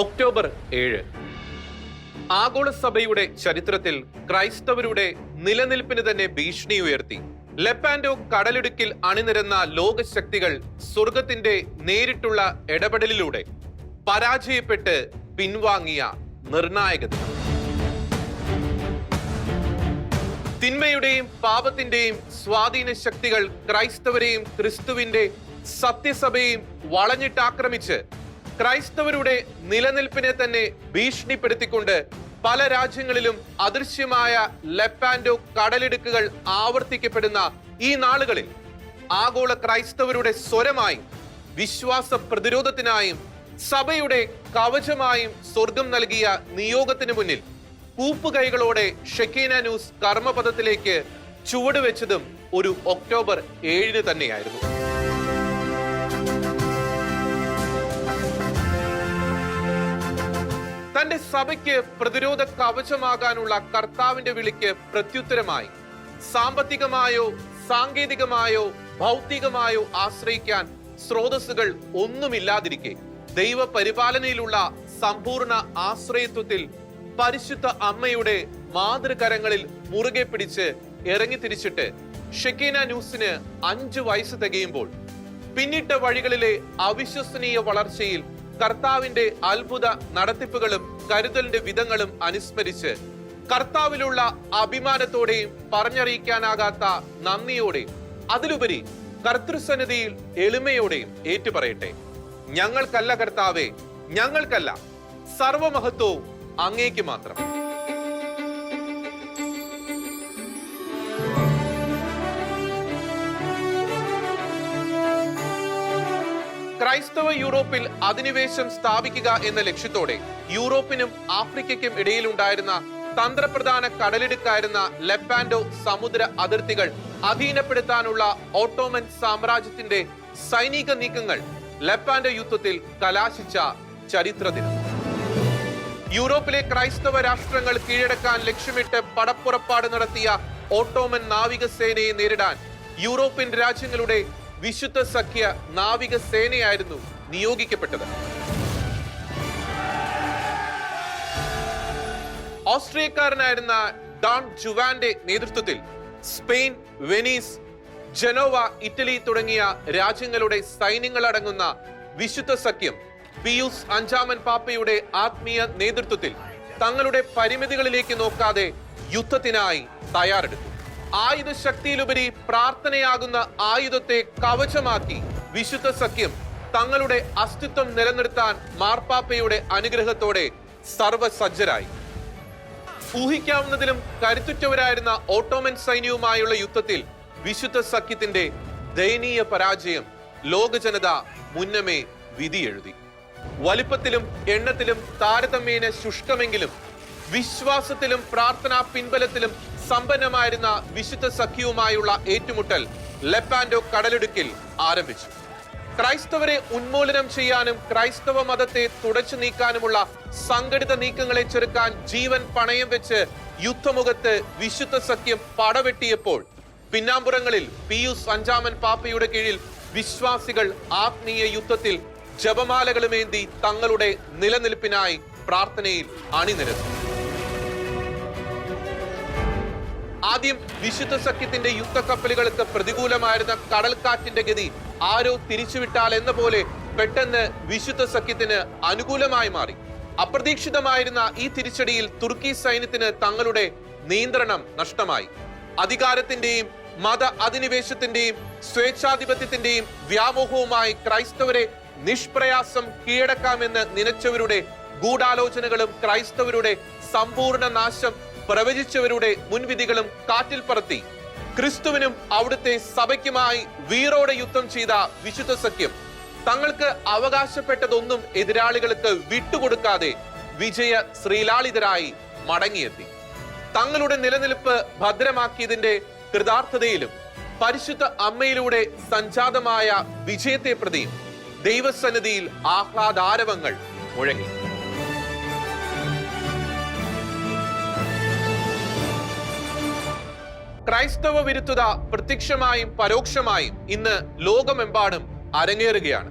October ഏഴ്. ആഗോള സഭയുടെ ചരിത്രത്തിൽ ക്രൈസ്തവരുടെ നിലനിൽപ്പിന് തന്നെ ഭീഷണി ഉയർത്തി. ലെപ്പാൻഡോ കടലിടുക്കിൽ അണിനിരന്ന ലോകശക്തികൾ സ്വർഗത്തിന്റെ നേരിട്ടുള്ള ഇടപെടലിലൂടെ പരാജയപ്പെട്ട് പിൻവാങ്ങിയ നിർണായക ദിനം. തിന്മയുടെയും പാപത്തിന്റെയും സ്വാധീന ശക്തികൾ ക്രൈസ്തവരെയും ക്രിസ്തുവിന്റെ സത്യസഭയെയും വളഞ്ഞിട്ടാക്രമിച്ച് ക്രൈസ്തവരുടെ നിലനിൽപ്പിനെ തന്നെ ഭീഷണിപ്പെടുത്തിക്കൊണ്ട് പല രാജ്യങ്ങളിലും അദൃശ്യമായ ലെപ്പാൻഡോ കടലിടുക്കുകൾ ആവർത്തിക്കപ്പെടുന്ന ഈ നാളുകളിൽ ആഗോള ക്രൈസ്തവരുടെ സ്വരമായും വിശ്വാസ പ്രതിരോധത്തിനായും സഭയുടെ കവചമായും സ്വർഗം നൽകിയ നിയോഗത്തിന് മുന്നിൽ കൂപ്പുകൈകളോടെ ഷെക്കീന ന്യൂസ് കർമ്മപദത്തിലേക്ക് ചുവടുവെച്ചതും ഒരു ഒക്ടോബർ ഏഴിന് തന്നെയായിരുന്നു. തന്റെ സഭയ്ക്ക് പ്രതിരോധ കവചമാകാനുള്ള കർത്താവിന്റെ വിളിക്ക് പ്രത്യുത്തരമായി. സാമ്പത്തികമായോ സാങ്കേതികമായോ ഭൗതികമായോ ആശ്രയിക്കാൻ സ്രോതസ്സുകൾ ഒന്നുമില്ലാതിരിക്കെ. ദൈവ പരിപാലനയിലുള്ള സമ്പൂർണ ആശ്രയത്വത്തിൽ പരിശുദ്ധ അമ്മയുടെ മാതൃകരങ്ങളിൽ മുറുകെ പിടിച്ച് ഇറങ്ങി തിരിച്ചിട്ട് ഷെക്കീന ന്യൂസിന് അഞ്ചു വയസ്സ് തികയുമ്പോൾ പിന്നിട്ട വഴികളിലെ അവിശ്വസനീയ വളർച്ചയിൽ കർത്താവിന്റെ അത്ഭുത നടത്തിപ്പുകളും കരുതലിന്റെ വിധങ്ങളും അനുസ്മരിച്ച് കർത്താവിലുള്ള അഭിമാനത്തോടെയും പറഞ്ഞറിയിക്കാനാകാത്ത നന്ദിയോടെയും അതിലുപരി കർത്തൃസന്നിധിയിൽ എളിമയോടെയും ഏറ്റുപറയട്ടെ. ഞങ്ങൾക്കല്ല കർത്താവേ ഞങ്ങൾക്കല്ല സർവമഹത്വവും അങ്ങേക്ക് മാത്രം. ക്രൈസ്തവ യൂറോപ്പിൽ അധിനിവേശം സ്ഥാപിക്കുക എന്ന ലക്ഷ്യത്തോടെ യൂറോപ്പിനും ആഫ്രിക്കയ്ക്കും ഇടയിലുണ്ടായിരുന്ന തന്ത്രപ്രധാന കടലിടുക്കായിരുന്ന ലെപ്പാൻഡോ സമുദ്ര അതിർത്തികൾ അധീനപ്പെടുത്താനുള്ള ഓട്ടോമൻ സാമ്രാജ്യത്തിന്റെ സൈനിക നീക്കങ്ങൾ ലെപ്പാൻഡോ യുദ്ധത്തിൽ കലാശിച്ച ചരിത്ര ദിനം. യൂറോപ്പിലെ ക്രൈസ്തവ രാഷ്ട്രങ്ങൾ കീഴടക്കാൻ ലക്ഷ്യമിട്ട് പടപ്പുറപ്പാട് നടത്തിയ ഓട്ടോമൻ നാവികസേനയെ നേരിടാൻ യൂറോപ്യൻ രാജ്യങ്ങളുടെ വിശുദ്ധ സഖ്യ നാവികസേനയായിരുന്നു നിയോഗിക്കപ്പെട്ടത്. ഓസ്ട്രിയക്കാരനായിരുന്ന ഡോൺ ജുവാന്റെ നേതൃത്വത്തിൽ സ്പെയിൻ വെനീസ് ജനോവ ഇറ്റലി തുടങ്ങിയ രാജ്യങ്ങളുടെ സൈന്യങ്ങളടങ്ങുന്ന വിശുദ്ധ സഖ്യം പിയൂസ് അഞ്ചാമൻ പാപ്പയുടെ ആത്മീയ നേതൃത്വത്തിൽ തങ്ങളുടെ പരിമിതികളിലേക്ക് നോക്കാതെ യുദ്ധത്തിനായി തയ്യാറെടുത്തു. ആയുധ ശക്തിയിലുപരി പ്രാർത്ഥനയാകുന്ന ആയുധത്തെ കവചമാക്കി വിശുദ്ധ സഖ്യം തങ്ങളുടെ അസ്തിത്വം നിലനിർത്താൻ മാർപ്പാപ്പയുടെ അനുഗ്രഹത്തോടെ സർവസജ്ജരായി ഊഹിക്കാവുന്നതിലും കരുത്തുറ്റവരായിരുന്ന ഓട്ടോമൻ സൈന്യവുമായുള്ള യുദ്ധത്തിൽ വിശുദ്ധ സഖ്യത്തിന്റെ ദയനീയ പരാജയം ലോക ജനത മുന്നമേ വിധിയെഴുതി. വലിപ്പത്തിലും എണ്ണത്തിലും താരതമ്യേന ശുഷ്കമെങ്കിലും വിശ്വാസത്തിലും പ്രാർത്ഥനാ പിൻബലത്തിലും സമ്പന്നമായിരുന്ന വിശുദ്ധ സഖ്യവുമായുള്ള ഏറ്റുമുട്ടൽ ലെപ്പാൻഡോ കടലിടുക്കിൽ ആരംഭിച്ചു. ക്രൈസ്തവരെ ഉന്മൂലനം ചെയ്യാനും ക്രൈസ്തവ മതത്തെ തുടച്ചു നീക്കാനുമുള്ള സംഘടിത നീക്കങ്ങളെ ചെറുക്കാൻ ജീവൻ പണയം വെച്ച് യുദ്ധമുഖത്ത് വിശുദ്ധ സഖ്യം പടവെട്ടിയപ്പോൾ പിന്നാമ്പുറങ്ങളിൽ പിയൂസ് അഞ്ചാമൻ പാപ്പയുടെ കീഴിൽ വിശ്വാസികൾ ആത്മീയ യുദ്ധത്തിൽ ജപമാലകളുമേന്തി തങ്ങളുടെ നിലനിൽപ്പിനായി പ്രാർത്ഥനയിൽ അണിനിരന്നു. ആദ്യം വിശുദ്ധ സഖ്യത്തിന്റെ യുദ്ധക്കപ്പലുകൾക്ക് പ്രതികൂലമായിരുന്ന കടൽക്കാറ്റിന്റെ ഗതി ആരോ തിരിച്ചുവിട്ടാൽ എന്ന പോലെ പെട്ടെന്ന് വിശുദ്ധ സഖ്യത്തിന് അനുകൂലമായി മാറി. അപ്രതീക്ഷിതമായിരുന്ന ഈ തിരിച്ചടിയിൽ തുർക്കി സൈന്യത്തിന് തങ്ങളുടെ നിയന്ത്രണം നഷ്ടമായി. അധികാരത്തിന്റെയും മത അധിനിവേശത്തിന്റെയും സ്വേച്ഛാധിപത്യത്തിന്റെയും വ്യാമോഹവുമായി ക്രൈസ്തവരെ നിഷ്പ്രയാസം കീഴടക്കാമെന്ന് നിനച്ചവരുടെ ഗൂഢാലോചനകളും ക്രൈസ്തവരുടെ സമ്പൂർണ നാശം പ്രവചിച്ചവരുടെ മുൻവിധികളും കാറ്റിൽ പറത്തി. ക്രിസ്തുവിനും അവിടുത്തെ സഭയ്ക്കുമായി വീറോടെ യുദ്ധം ചെയ്ത വിശുദ്ധ സഖ്യം തങ്ങൾക്ക് അവകാശപ്പെട്ടതൊന്നും എതിരാളികൾക്ക് വിട്ടുകൊടുക്കാതെ വിജയ ശ്രീലാളിതരായി മടങ്ങിയെത്തി. തങ്ങളുടെ നിലനിൽപ്പ് ഭദ്രമാക്കിയതിന്റെ കൃതാർത്ഥതയിലും പരിശുദ്ധ അമ്മയിലൂടെ സഞ്ജാതമായ വിജയത്തെ പ്രതിയും ദൈവസന്നിധിയിൽ ആഹ്ലാദാരവങ്ങൾ മുഴങ്ങി. ക്രൈസ്തവ വിരുദ്ധത പ്രത്യക്ഷമായും പരോക്ഷമായും ഇന്ന് ലോകമെമ്പാടും അരങ്ങേറുകയാണ്.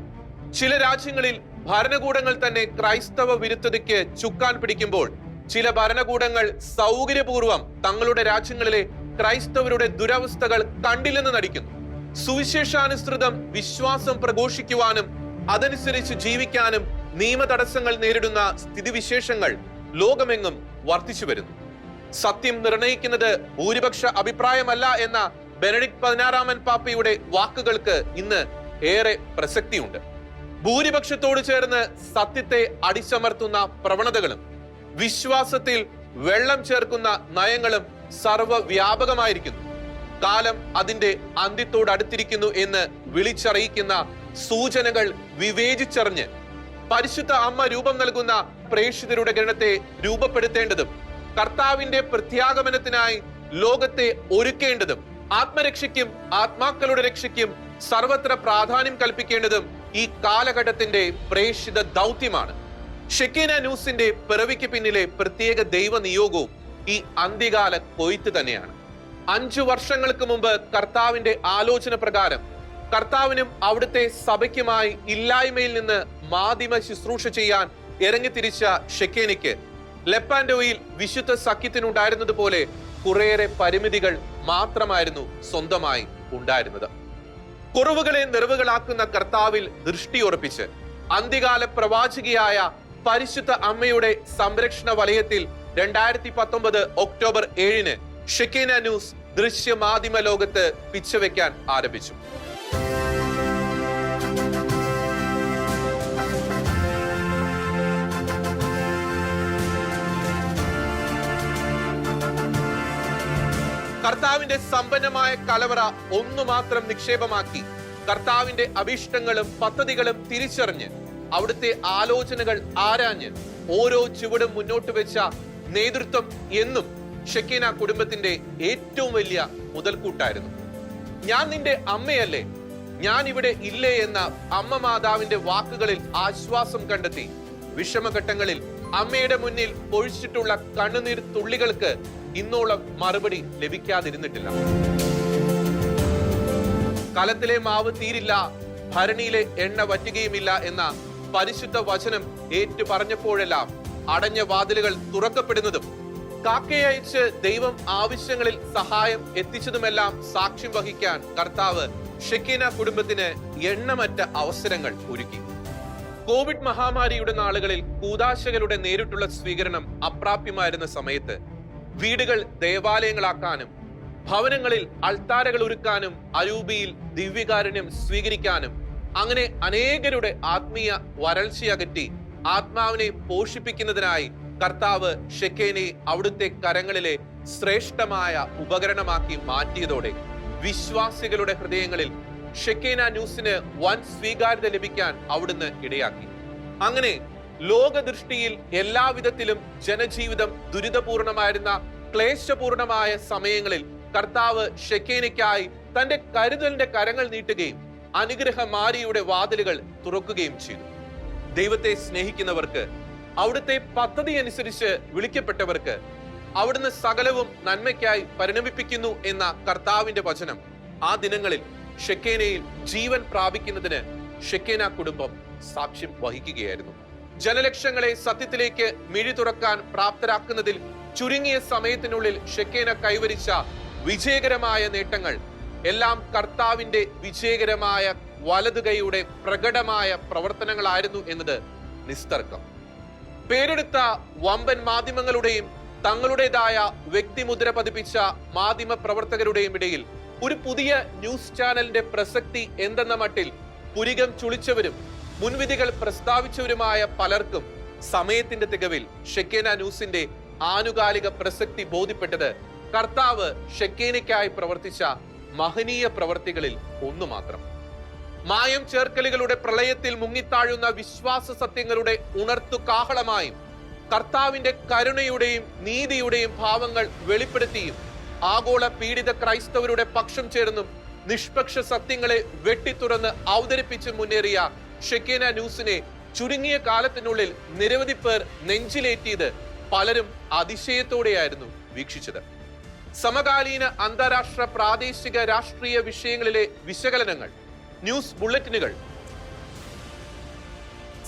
ചില രാജ്യങ്ങളിൽ ഭരണകൂടങ്ങൾ തന്നെ ക്രൈസ്തവ വിരുദ്ധതയ്ക്ക് ചുക്കാൻ പിടിക്കുമ്പോൾ ചില ഭരണകൂടങ്ങൾ സൗകര്യപൂർവം തങ്ങളുടെ രാജ്യങ്ങളിലെ ക്രൈസ്തവരുടെ ദുരവസ്ഥകൾ കണ്ടില്ലെന്ന് നടിക്കുന്നു. സുവിശേഷാനുസൃതം വിശ്വാസം പ്രഘോഷിക്കുവാനും അതനുസരിച്ച് ജീവിക്കാനും നിയമ തടസ്സങ്ങൾ നേരിടുന്ന സ്ഥിതിവിശേഷങ്ങൾ ലോകമെങ്ങും വർദ്ധിച്ചു വരുന്നു സത്യം നിർണയിക്കുന്നത് ഭൂരിപക്ഷ അഭിപ്രായമല്ല എന്ന ബെനഡിക്ട് പതിനാറാമൻ പാപ്പയുടെ വാക്കുകൾക്ക് ഇന്ന് ഏറെ പ്രസക്തിയുണ്ട്. ഭൂരിപക്ഷത്തോട് ചേർന്ന് സത്യത്തെ അടിച്ചമർത്തുന്ന പ്രവണതകളും വിശ്വാസത്തിൽ വെള്ളം ചേർക്കുന്ന നയങ്ങളും സർവവ്യാപകമായിരിക്കുന്നു. കാലം അതിന്റെ അന്ത്യത്തോട് അടുത്തിരിക്കുന്നു എന്ന് വിളിച്ചറിയിക്കുന്ന സൂചനകൾ വിവേചിച്ചറിഞ്ഞ് പരിശുദ്ധ അമ്മ രൂപം നൽകുന്ന പ്രേക്ഷിതരുടെ ഗണത്തെ രൂപപ്പെടുത്തേണ്ടതും കർത്താവിന്റെ പ്രത്യാഗമനത്തിനായി ലോകത്തെ ഒരുക്കേണ്ടതും ആത്മരക്ഷയ്ക്കും ആത്മാക്കളുടെ രക്ഷയ്ക്കും സർവത്ര പ്രാധാന്യം കൽപ്പിക്കേണ്ടതും ഈ കാലഘട്ടത്തിന്റെ പ്രേക്ഷിത ദൗത്യമാണ്. ഷെക്കീന ന്യൂസിന്റെ പിറവിക്ക് പിന്നിലെ പ്രത്യേക ദൈവ നിയോഗവും ഈ അന്ത്യകാല കൊയ്ത്ത് തന്നെയാണ്. അഞ്ചു വർഷങ്ങൾക്ക് മുമ്പ് കർത്താവിന്റെ ആലോചന പ്രകാരം കർത്താവിനും അവിടുത്തെ സഭയ്ക്കുമായി ഇല്ലായ്മയിൽ നിന്ന് മാധ്യമ ശുശ്രൂഷ ചെയ്യാൻ ഇറങ്ങിത്തിരിച്ച ഷെക്കേനിക്ക് ലെപ്പാൻഡോയിൽ വിശുദ്ധ സഖ്യത്തിനുണ്ടായിരുന്നത് പോലെ കുറേയേറെ പരിമിതികൾ മാത്രമായിരുന്നു സ്വന്തമായി ഉണ്ടായിരുന്നത്. കുറവുകളെ നിറവുകളാക്കുന്ന കർത്താവിൽ ദൃഷ്ടിയുറപ്പിച്ച് അന്ത്യകാല പ്രവാചകിയായ പരിശുദ്ധ അമ്മയുടെ സംരക്ഷണ വലയത്തിൽ രണ്ടായിരത്തി പത്തൊമ്പത് ഒക്ടോബർ ഏഴിന് ഷെക്കീന ന്യൂസ് ദൃശ്യ മാധ്യമ ലോകത്ത് പിച്ചവെക്കാൻ ആരംഭിച്ചു. കർത്താവിന്റെ സമ്പന്നമായ കലവറ ഒന്നു മാത്രം നിക്ഷേപമാക്കി. കർത്താവിന്റെ അഭീഷ്ടങ്ങളും പദ്ധതികളും തിരിച്ചറിഞ്ഞ് അവിടുത്തെ ആലോചനകൾ ആരാഞ്ഞ് ഓരോ ചുവടും മുന്നോട്ട് വെച്ച നേതൃത്വം എന്നും ഷെക്കീന കുടുംബത്തിന്റെ ഏറ്റവും വലിയ മുതൽക്കൂട്ടായിരുന്നു. ഞാൻ നിന്റെ അമ്മയല്ലേ? ഞാൻ ഇവിടെ ഇല്ലേ എന്ന അമ്മ മാതാവിന്റെ വാക്കുകളിൽ ആശ്വാസം കണ്ടെത്തി. വിഷമഘട്ടങ്ങളിൽ അമ്മയുടെ മുന്നിൽ പൊഴിച്ചിട്ടുള്ള കണ്ണുനീർ തുള്ളികൾക്ക് ഇന്നോളം മറുപടി ലഭിക്കാതിരുന്നിട്ടില്ല. കലത്തിലെ മാവ് തീരില്ല ഭരണിയിലെ എണ്ണ വറ്റുകയുമില്ല എന്ന പരിശുദ്ധ വചനം ഏറ്റു പറഞ്ഞപ്പോഴെല്ലാം അടഞ്ഞ വാതിലുകൾ തുറക്കപ്പെടുന്നതും കാക്കയച്ച് ദൈവം ആവശ്യങ്ങളിൽ സഹായം എത്തിച്ചതുമെല്ലാം സാക്ഷ്യം വഹിക്കാൻ കർത്താവ് ഷെക്കീന കുടുംബത്തിന് എണ്ണമറ്റ അവസരങ്ങൾ ഒരുക്കി. കോവിഡ് മഹാമാരിയുടെ നാളുകളിൽ കൂതാശകളുടെ നേരിട്ടുള്ള സ്വീകരണം അപ്രാപ്യമായിരുന്ന സമയത്ത് വീടുകൾ ദേവാലയങ്ങളാക്കാനും ഭവനങ്ങളിൽ അൾത്താരകൾ ഒരുക്കാനും അരൂപിയിൽ ദിവ്യകാരുണ്യം സ്വീകരിക്കാനും അങ്ങനെ അനേകരുടെ ആത്മീയ വരൾച്ചയകറ്റി ആത്മാവിനെ പോഷിപ്പിക്കുന്നതിനായി കർത്താവ് ഷെക്കേനെ അവിടുത്തെ കരങ്ങളിലെ ശ്രേഷ്ഠമായ ഉപകരണമാക്കി മാറ്റിയതോടെ വിശ്വാസികളുടെ ഹൃദയങ്ങളിൽ ഷെക്കേന ന്യൂസിന് വൻ സ്വീകാര്യത ലഭിക്കാൻ അവിടുന്ന് ഇടയാക്കി. അങ്ങനെ ലോകദൃഷ്ടിയിൽ എല്ലാവിധത്തിലും ജനജീവിതം ദുരിതപൂർണമായിരുന്ന ക്ലേശപൂർണമായ സമയങ്ങളിൽ കർത്താവ് ഷെക്കേനയ്ക്കായി തന്റെ കരുതലിന്റെ കരങ്ങൾ നീട്ടുകയും അനുഗ്രഹ മാരിയുടെ വാതിലുകൾ തുറക്കുകയും ചെയ്തു. ദൈവത്തെ സ്നേഹിക്കുന്നവർക്ക് അവിടുത്തെ പദ്ധതി അനുസരിച്ച് വിളിക്കപ്പെട്ടവർക്ക് അവിടുന്ന് സകലവും നന്മയ്ക്കായി പരിണമിപ്പിക്കുന്നു എന്ന കർത്താവിന്റെ വചനം ആ ദിനങ്ങളിൽ ഷെക്കേനയിൽ ജീവൻ പ്രാപിക്കുന്നതിന് ഷെക്കേന കുടുംബം സാക്ഷ്യം വഹിക്കുകയായിരുന്നു. ജനലക്ഷങ്ങളെ സത്യത്തിലേക്ക് മിഴി തുറക്കാൻ പ്രാപ്തരാക്കുന്നതിൽ ചുരുങ്ങിയ സമയത്തിനുള്ളിൽ ഷെക്കേന കൈവരിച്ച വിജയകരമായ നേട്ടങ്ങൾ എല്ലാം കർത്താവിന്റെ വിജയകരമായ വലതുകൈയുടെ പ്രകടമായ പ്രവർത്തനങ്ങളായിരുന്നു എന്നത് നിസ്തർക്കം. പേരെടുത്ത വമ്പൻ മാധ്യമങ്ങളുടെയും തങ്ങളുടേതായ വ്യക്തിമുദ്ര പതിപ്പിച്ച മാധ്യമ പ്രവർത്തകരുടെയും ഇടയിൽ ഒരു പുതിയ ന്യൂസ് ചാനലിന്റെ പ്രസക്തി എന്തെന്ന മട്ടിൽ പുരികം ചുളിച്ചവരും മുൻവിധികൾ പ്രസ്താവിച്ചവരുമായ പലർക്കും സമയത്തിന്റെ തികവിൽ ഷെക്കേന ന്യൂസിന്റെ ആനുകാലിക പ്രസക്തി ബോധ്യപ്പെട്ടത് കർത്താവ് ഷെക്കേനയ്ക്കായി പ്രവർത്തിച്ച മഹനീയ പ്രവർത്തികളിൽ ഒന്നു മാത്രം. മായം ചേർക്കലുകളുടെ പ്രളയത്തിൽ മുങ്ങിത്താഴുന്ന വിശ്വാസ സത്യങ്ങളുടെ ഉണർത്തു കാഹളമായും കർത്താവിന്റെ കരുണയുടെയും നീതിയുടെയും ഭാവങ്ങൾ വെളിപ്പെടുത്തിയും ആഗോള പീഡിത ക്രൈസ്തവരുടെ പക്ഷം ചേർന്നും നിഷ്പക്ഷ സത്യങ്ങളെ വെട്ടിത്തുറന്ന് അവതരിപ്പിച്ച് മുന്നേറിയ ഷെക്കേന ന്യൂസിനെ ചുരുങ്ങിയ കാലത്തിനുള്ളിൽ നിരവധി പേർ നെഞ്ചിലേറ്റിയത് പലരും അതിശയത്തോടെയായിരുന്നു വീക്ഷിച്ചത്. സമകാലീന അന്താരാഷ്ട്ര പ്രാദേശിക രാഷ്ട്രീയ വിഷയങ്ങളിലെ വിശകലനങ്ങൾ ന്യൂസ് ബുള്ളറ്റിനുകൾ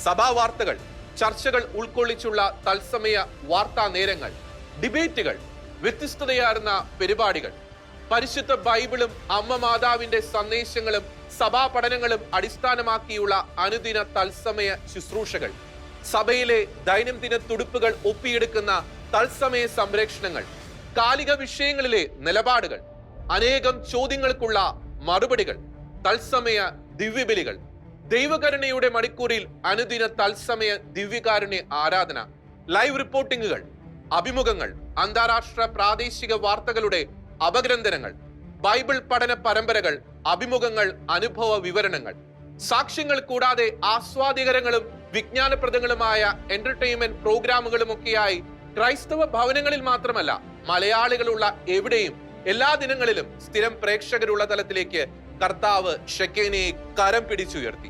സഭാ വാർത്തകൾ ചർച്ചകൾ ഉൾക്കൊള്ളിച്ചുള്ള തത്സമയ വാർത്താ നേരങ്ങൾ ഡിബേറ്റുകൾ വ്യത്യസ്തതയാർന്ന പരിപാടികൾ പരിശുദ്ധ ബൈബിളും അമ്മ മാതാവിന്റെ സന്ദേശങ്ങളും സഭാ പഠനങ്ങളും അടിസ്ഥാനമാക്കിയുള്ള അനുദിന തത്സമയ ശുശ്രൂഷകൾ. സഭയിലെ ദൈനംദിന തുടുപ്പുകൾ ഒപ്പിയെടുക്കുന്ന തത്സമയ സംരക്ഷണങ്ങൾ കാലിക വിഷയങ്ങളിലെ നിലപാടുകൾ അനേകം ചോദ്യങ്ങൾക്കുള്ള മറുപടികൾ തത്സമയ ദിവ്യബലികൾ ദൈവകരുണയുടെ മണിക്കൂറിൽ അനുദിന തത്സമയ ദിവ്യകാരുണ്യ ആരാധന ലൈവ് റിപ്പോർട്ടിങ്ങുകൾ അഭിമുഖങ്ങൾ അന്താരാഷ്ട്ര പ്രാദേശിക വാർത്തകളുടെ അപഗ്രന്ഥനങ്ങൾ ബൈബിൾ പഠന പരമ്പരകൾ അഭിമുഖങ്ങൾ അനുഭവ വിവരണങ്ങൾ. സാക്ഷ്യങ്ങൾ കൂടാതെ ആസ്വാദികരങ്ങളും വിജ്ഞാനപ്രദങ്ങളുമായ എന്റർടൈൻമെന്റ് പ്രോഗ്രാമുകളുമൊക്കെയായി ക്രൈസ്തവ ഭവനങ്ങളിൽ മാത്രമല്ല മലയാളികളുള്ള എവിടെയും എല്ലാ ദിനങ്ങളിലും സ്ഥിരം പ്രേക്ഷകരുള്ള തലത്തിലേക്ക് കർത്താവ് ഷെക്കേനയെ കരം പിടിച്ചുയർത്തി.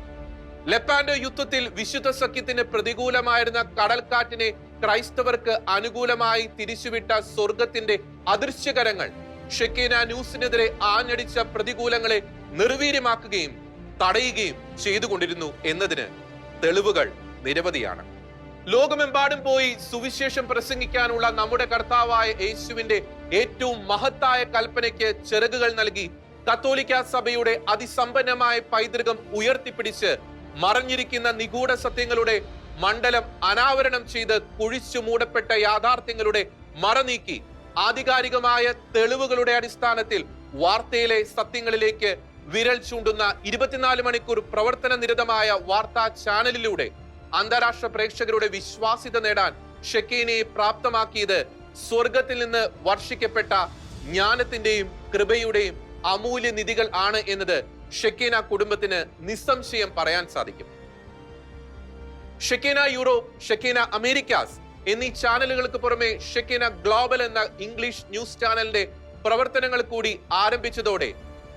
ലെപ്പാൻഡോ യുദ്ധത്തിൽ വിശുദ്ധ സഖ്യത്തിന് പ്രതികൂലമായിരുന്ന കടൽക്കാറ്റിനെ ക്രൈസ്തവർക്ക് അനുകൂലമായി തിരിച്ചുവിട്ട സ്വർഗത്തിന്റെ അദൃശ്യകരങ്ങൾ ഷെക്കേന ന്യൂസിനെതിരെ ആഞ്ഞടിച്ച പ്രതികൂലങ്ങളെ നിർവീര്യമാക്കുകയും തടയുകയും ചെയ്തുകൊണ്ടിരുന്നു എന്നതിന് തെളിവുകൾ നിരവധിയാണ്. ലോകമെമ്പാടും പോയി സുവിശേഷം പ്രസംഗിക്കാനുള്ള നമ്മുടെ കർത്താവായ യേശുവിന്റെ ഏറ്റവും മഹത്തായ കൽപ്പനയ്ക്ക് ചിറകുകൾ നൽകി കത്തോലിക്ക സഭയുടെ അതിസമ്പന്നമായ പൈതൃകം ഉയർത്തിപ്പിടിച്ച് മറഞ്ഞിരിക്കുന്ന നിഗൂഢ സത്യങ്ങളുടെ മണ്ഡലം അനാവരണം ചെയ്ത് കുഴിച്ചു മൂടപ്പെട്ട യാഥാർത്ഥ്യങ്ങളുടെ മറനീക്കി ആധികാരികമായ തെളിവുകളുടെ അടിസ്ഥാനത്തിൽ വാർത്തയിലെ സത്യങ്ങളിലേക്ക് വിരൽ ചൂണ്ടുന്ന ഇരുപത്തിനാല് മണിക്കൂർ പ്രവർത്തന നിരതമായ വാർത്താ ചാനലിലൂടെ അന്താരാഷ്ട്ര പ്രേക്ഷകരുടെ വിശ്വാസ്യത നേടാൻ ഷെക്കീനയെ പ്രാപ്തമാക്കിയത് സ്വർഗത്തിൽ നിന്ന് വർഷിക്കപ്പെട്ട ജ്ഞാനത്തിന്റെയും കൃപയുടെയും അമൂല്യ നിധികൾ ആണ് എന്നത് ഷെക്കീന കുടുംബത്തിന് നിസ്സംശയം പറയാൻ സാധിക്കും. ഷെക്കീന യൂറോപ്പ് ഷെക്കീന അമേരിക്കാസ് എന്നീ ചാനലുകൾക്ക് പുറമെ ഷെക്കിന ഗ്ലോബൽ എന്ന ഇംഗ്ലീഷ് ന്യൂസ് ചാനലിന്റെ പ്രവർത്തനങ്ങൾ കൂടി ആരംഭിച്ചതോടെ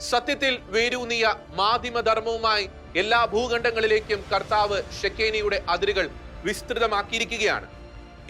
സത്യത്തിൽ വേരൂന്നിയ മാധ്യമധർമ്മവുമായി എല്ലാ ഭൂഖണ്ഡങ്ങളിലേക്കും കർത്താവ് ഷെക്കേനയുടെ അതിരുകൾ വിസ്തൃതമാക്കിയിരിക്കുകയാണ്.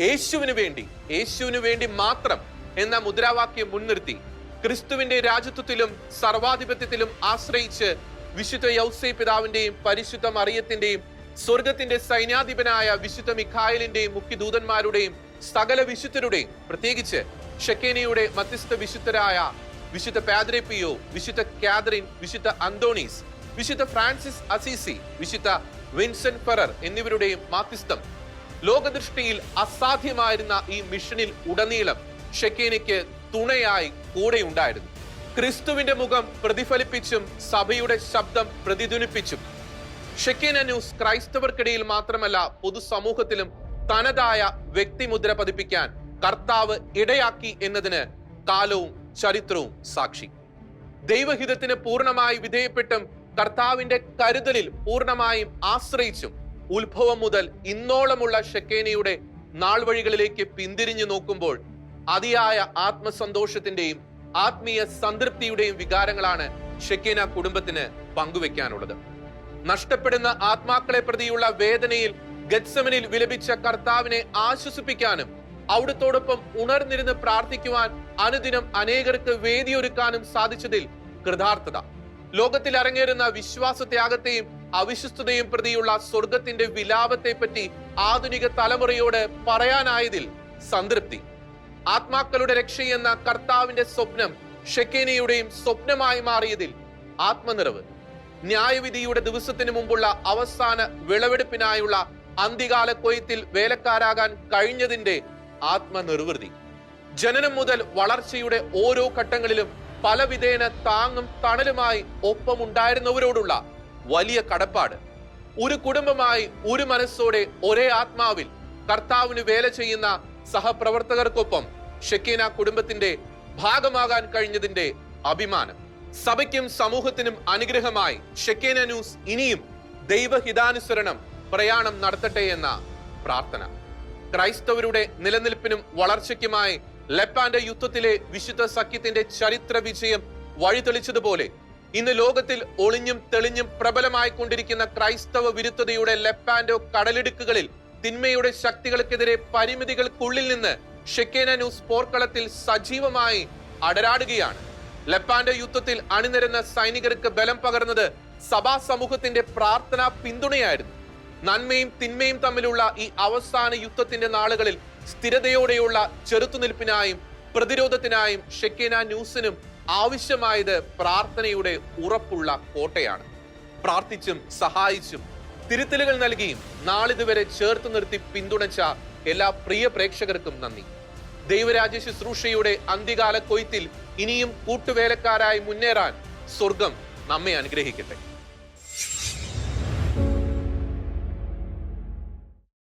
യേശുവിന് വേണ്ടി യേശുവിന് വേണ്ടി മാത്രം എന്ന മുദ്രാവാക്യം മുൻനിർത്തി ക്രിസ്തുവിന്റെ രാജ്യത്വത്തിലും സർവാധിപത്യത്തിലും ആശ്രയിച്ച് വിശുദ്ധ യൗസേ പിതാവിന്റെയും പരിശുദ്ധ മറിയത്തിന്റെയും സ്വർഗത്തിന്റെ സൈന്യാധിപനായ വിശുദ്ധ മിഖായലിന്റെയും മുഖ്യദൂതന്മാരുടെയും സകല വിശുദ്ധരുടെയും പ്രത്യേകിച്ച് ഷെക്കേനയുടെ മധ്യസ്ഥ വിശുദ്ധരായ വിശുദ്ധ പാദ്രേപ്പിയോ വിശുദ്ധ കാതറിൻ വിശുദ്ധ അന്തോണീസ് വിശുദ്ധ ഫ്രാൻസിസ് അസീസി വിശുദ്ധ വിൻസെന്റ് ഫെറർ എന്നിവരുടെയും മാധ്യസ്ഥം. ലോകദൃഷ്ടിയിൽ അസാധ്യമായിരുന്ന ഈ മിഷനിൽ ഉടനീളം ഷെക്കേനയ്ക്ക് തുണയായി കൂടെയുണ്ടായിരുന്നു. ക്രിസ്തുവിന്റെ മുഖം പ്രതിഫലിപ്പിച്ചും സഭയുടെ ശബ്ദം പ്രതിധ്വനിപ്പിച്ചും ഷെക്കേന ന്യൂസ് ക്രൈസ്തവർക്കിടയിൽ മാത്രമല്ല പൊതുസമൂഹത്തിലും തനതായ വ്യക്തിമുദ്ര പതിപ്പിക്കാൻ കർത്താവ് ഇടയാക്കി എന്നതിന് കാലവും ചരിത്രവും സാക്ഷി. ദൈവഹിതത്തിന് പൂർണമായി വിധേയപ്പെട്ടും കർത്താവിന്റെ കരുതലിൽ പൂർണമായും ആശ്രയിച്ചും ഉത്ഭവം മുതൽ ഇന്നോളമുള്ള ഷെക്കേനയുടെ നാൾ വഴികളിലേക്ക് പിന്തിരിഞ്ഞു നോക്കുമ്പോൾ അതിയായ ആത്മസന്തോഷത്തിന്റെയും ആത്മീയ സംതൃപ്തിയുടെയും വികാരങ്ങളാണ് ഷെക്കേന കുടുംബത്തിന് പങ്കുവെക്കാനുള്ളത്. നഷ്ടപ്പെടുന്ന ആത്മാക്കളെ പ്രതിയുള്ള വേദനയിൽ ഗത്സമനിൽ വിലപിച്ച കർത്താവിനെ ആശ്വസിപ്പിക്കാനും അവിടുത്തോടൊപ്പം ഉണർന്നിരുന്ന് പ്രാർത്ഥിക്കുവാൻ അനുദിനം അനേകർക്ക് വേദിയൊരുക്കാനും സാധിച്ചതിൽ കൃതാർത്ഥത. ലോകത്തിൽ അരങ്ങേറുന്ന വിശ്വാസത്യാഗത്തെയും അവിശ്വസ്തതയും പ്രതിയുള്ള സ്വർഗത്തിന്റെ വിലാപത്തെ പറ്റി ആധുനിക തലമുറയോട് പറയാനായതിൽ സംതൃപ്തി. ആത്മാക്കളുടെ രക്ഷയെന്ന കർത്താവിന്റെ സ്വപ്നം ഷെക്കേനയുടെയും സ്വപ്നമായി മാറിയതിൽ ആത്മനിറവ്. ന്യായവിധിയുടെ ദിവസത്തിന് മുമ്പുള്ള അവസാന വിളവെടുപ്പിനായുള്ള അന്തികാല കൊയ്ത്തിൽ വേലക്കാരാകാൻ കഴിഞ്ഞതിന്റെ ആത്മനിർവൃതി. ജനനം മുതൽ വളർച്ചയുടെ ഓരോ ഘട്ടങ്ങളിലും പല വിധേന താങ്ങും തണലുമായി ഒപ്പമുണ്ടായിരുന്നവരോടുള്ള വലിയ കടപ്പാട്. ഒരു കുടുംബമായി ഒരു മനസ്സോടെ ഒരേ ആത്മാവിൽ കർത്താവിന് വേല ചെയ്യുന്ന സഹപ്രവർത്തകർക്കൊപ്പം ഷെക്കീന കുടുംബത്തിന്റെ ഭാഗമാകാൻ കഴിഞ്ഞതിന്റെ അഭിമാനം. സഭയ്ക്കും സമൂഹത്തിനും അനുഗ്രഹമായി ഷെക്കേന ന്യൂസ് ഇനിയും ദൈവഹിതാനുസരണം പ്രയാണം നടത്തട്ടെ എന്ന പ്രാർത്ഥന. ക്രൈസ്തവരുടെ നിലനിൽപ്പിനും വളർച്ചയ്ക്കുമായി ലെപ്പാന്റെ യുദ്ധത്തിലെ വിശുദ്ധ സഖ്യത്തിന്റെ ചരിത്ര വിജയം വഴിതെളിച്ചതുപോലെ ഇന്ന് ലോകത്തിൽ ഒളിഞ്ഞും തെളിഞ്ഞും പ്രബലമായി കൊണ്ടിരിക്കുന്ന ക്രൈസ്തവ വിരുദ്ധതയുടെ ലെപ്പാൻഡോ കടലിടുക്കുകളിൽ തിന്മയുടെ ശക്തികൾക്കെതിരെ പരിമിതികൾക്കുള്ളിൽ നിന്ന് ഷെക്കേന ന്യൂസ് പോർക്കളത്തിൽ സജീവമായി അടരാടുകയാണ്. ലെപ്പാൻഡോ യുദ്ധത്തിൽ അണിനിരന്ന സൈനികർക്ക് ബലം പകർന്നത് സഭാ സമൂഹത്തിന്റെ പ്രാർത്ഥനാ പിന്തുണയായിരുന്നു. നന്മയും തിന്മയും തമ്മിലുള്ള ഈ അവസാന യുദ്ധത്തിന്റെ നാളുകളിൽ സ്ഥിരതയോടെയുള്ള ചെറുത്തുനിൽപ്പിനായും പ്രതിരോധത്തിനായും ഷെക്കേന ന്യൂസിനും ആവശ്യമായത് പ്രാർത്ഥനയുടെ ഉറപ്പുള്ള കോട്ടയാണ്. പ്രാർത്ഥിച്ചും സഹായിച്ചും തിരുത്തലുകൾ നൽകിയും നാളിതുവരെ ചേർത്ത് നിർത്തി പിന്തുണച്ച എല്ലാ പ്രിയ പ്രേക്ഷകർക്കും നന്ദി. ദൈവരാജ്യ ശുശ്രൂഷയുടെ അന്ത്യകാല കൊയ്ത്തിൽ ഇനിയും കൂട്ടുവേലക്കാരായി മുന്നേറാൻ സ്വർഗം നമ്മെ അനുഗ്രഹിക്കട്ടെ.